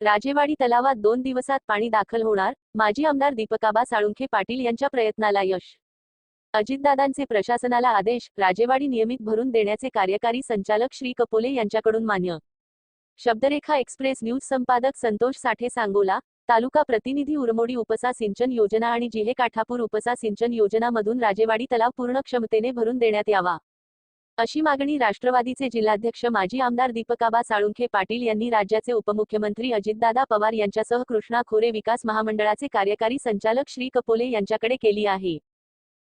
राजेवाडी तलावात दोन दिवसात पाणी दाखल होणार माजी आमदार दीपकाबा साळुंखे पाटील यांच्या प्रयत्नाला यश. अजितदादांचे प्रशासनाला आदेश राजेवाडी नियमित भरून देण्याचे कार्यकारी संचालक श्री कपोले यांच्याकडून मान्य. शब्दरेखा एक्सप्रेस न्यूज संपादक संतोष साठे सांगोला तालुका प्रतिनिधी उरमोडी उपसा सिंचन योजना आणि जिहे काठापूर उपसा सिंचन योजनामधून राजेवाडी तलाव पूर्ण क्षमतेने भरून देण्यात यावा. अशी मागणी राष्ट्रवादीचे जिल्हाध्यक्ष माजी आमदार दीपकाबा साळुंखे पाटील यांनी राज्याचे उपमुख्यमंत्री अजितदादा पवार यांच्यासह कृष्णा खोरे विकास महामंडळाचे कार्यकारी संचालक श्री कपोले यांच्याकडे केली आहे.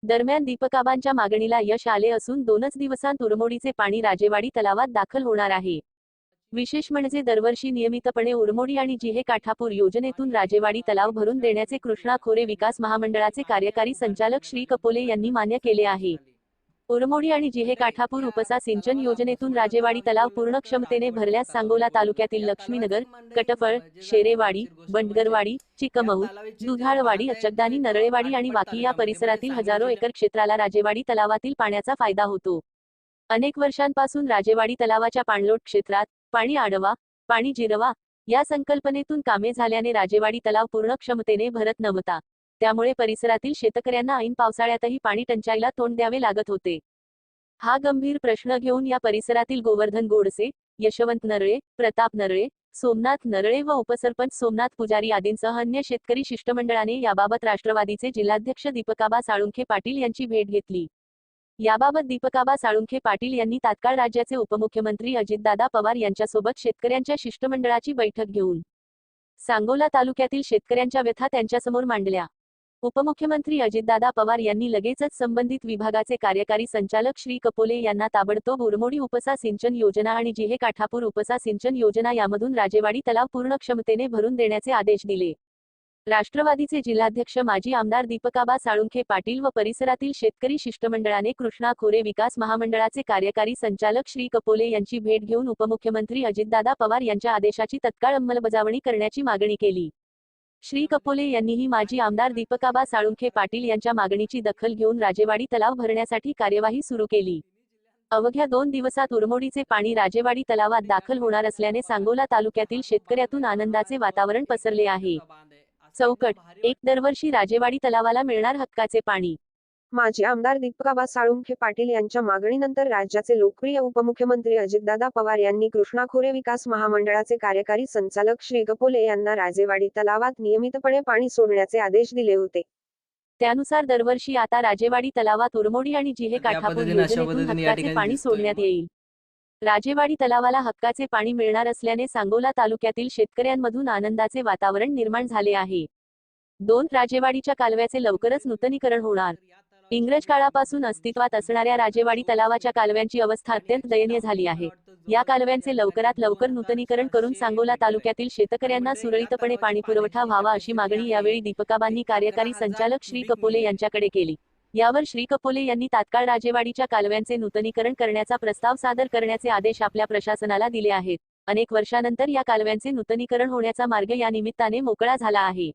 दरम्यान दीपकाबांच्या मागणीला यश आले असून दोनच दिवसांत उरमोडीचे पाणी राजेवाडी तलावात दाखल होणार आहे. विशेष म्हणजे दरवर्षी नियमितपणे उरमोडी आणि जिहे काठापूर योजनेतून राजेवाडी तलाव भरून देण्याचे कृष्णा खोरे विकास महामंडळाचे कार्यकारी संचालक श्री कपोले यांनी मान्य केले आहे. ओरमोडी आणि जिहे काठापूर उपसा सिंचन योजनेतून राजेवाडी तलाव पूर्ण क्षमतेने भरल्यास सांगोला तालुक्यातील लक्ष्मीनगर कटफळ शेरेवाडी बंडगरवाडी चिकमऊ दुधाळवाडी अचकदानी नरळेवाडी आणि वाकी या परिसरातील हजारो एकर क्षेत्राला राजेवाडी तलावातील पाण्याचा फायदा होतो. अनेक वर्षांपासून राजेवाडी तलावाच्या पाणलोट क्षेत्रात पाणी आडवा पाणी जिरवा या संकल्पनेतून कामे झाल्याने राजेवाडी तलाव पूर्ण क्षमतेने भरत नव्हता. त्यामुळे परिसरातील शेतकऱ्यांना ऐन पावसाळ्यातही पाणी टंचाईला तोंड द्यावे लागत होते. हा गंभीर प्रश्न घेऊन या परिसरातील गोवर्धन गोडसे यशवंत नरळे प्रताप नरळे सोमनाथ नरळे व उपसरपंच सोमनाथ पुजारी आदींसह अन्य शेतकरी शिष्टमंडळाने याबाबत राष्ट्रवादीचे जिल्हाध्यक्ष दीपकाबा साळुंखे पाटील यांची भेट घेतली. याबाबत दीपकाबा साळुंखे पाटील यांनी तात्काळ राज्याचे उपमुख्यमंत्री अजितदादा पवार यांच्यासोबत शेतकऱ्यांच्या शिष्टमंडळाची बैठक घेऊन सांगोला तालुक्यातील शेतकऱ्यांच्या व्यथा त्यांच्यासमोर मांडल्या. उपमुख्यमंत्री अजितदादा पवार यांनी लगेचच संबंधित विभागाचे कार्यकारी संचालक श्री कपोले यांना ताबडतोब उरमोडी उपसा सिंचन योजना आणि जिहे काठापूर उपसा सिंचन योजना यामधून राजेवाडी तलाव पूर्ण क्षमतेने भरून देण्याचे आदेश दिले. राष्ट्रवादीचे जिल्हाध्यक्ष माजी आमदार दीपकाबा साळुंखे पाटील व परिसरातील शेतकरी शिष्टमंडळाने कृष्णा खोरे विकास महामंडळाचे कार्यकारी संचालक श्री कपोले यांची भेट घेऊन उपमुख्यमंत्री अजितदादा पवार यांच्या आदेशाची तत्काळ अंमलबजावणी करण्याची मागणी केली. श्री कपोले यांनीही माजी आमदार दीपकाबा साळुंखे पाटील यांच्या मागणीची दखल घेऊन राजेवाडी तलाव भरण्यासाठी कार्यवाही सुरू केली. अवघ्या दोन दिवसात उरमोडीचे पाणी राजेवाडी तलावात दाखल होणार असल्याने सांगोला तालुक्यातील शेतकऱ्यातून आनंदाचे वातावरण पसरले आहे. चौकट एक दरवर्षी राजेवाडी तलावाला मिळणार हक्काचे पाणी माजी आमदार दीपकाबा साळुंखे पाटील यांच्या मागणीनंतर राज्याचे लोकप्रिय उपमुख्यमंत्री अजितदादा पवार यांनी कृष्णा खोरे विकास महामंडळाचे कार्यकारी संचालक श्री कपोले यांना राजेवाडी तलावात नियमितपणे पाणी सोडण्याचे आदेश दिले होते. त्यानुसार दरवर्षी आता राजेवाडी तलावात उरमोडी आणि जिहे काठापूर पाणी सोडण्यात. येईल. राजेवाडी तलावाला हक्काचे पाणी मिळणार असल्याने सांगोला तालुक्यातील शेतकऱ्यांमधून आनंदाचे वातावरण निर्माण झाले आहे. दोन राजेवाडीच्या कालव्याचे लवकरच नूतनीकरण होणार. इंग्रज काळापासून अस्तित्वात असणाऱ्या राजेवाडी तलावाच्या कालव्यांची अवस्था अत्यंत दयनीय झाली आहे. या कालव्यांचे लवकरात लवकर नूतनीकरण करून सांगोला तालुक्यातील शेतकऱ्यांना सुरळीतपणे पाणीपुरवठा व्हावा अशी मागणी यावेळी दीपकाबांनी कार्यकारी संचालक श्री कपोले यांच्याकडे केली. यावर श्री कपोले यांनी तात्काळ राजेवाडीच्या कालव्यांचे नूतनीकरण करण्याचा प्रस्ताव सादर करण्याचे आदेश आपल्या प्रशासनाला दिले आहेत. अनेक वर्षानंतर या कालव्यांचे नूतनीकरण होण्याचा मार्ग या निमित्ताने मोकळा झाला आहे.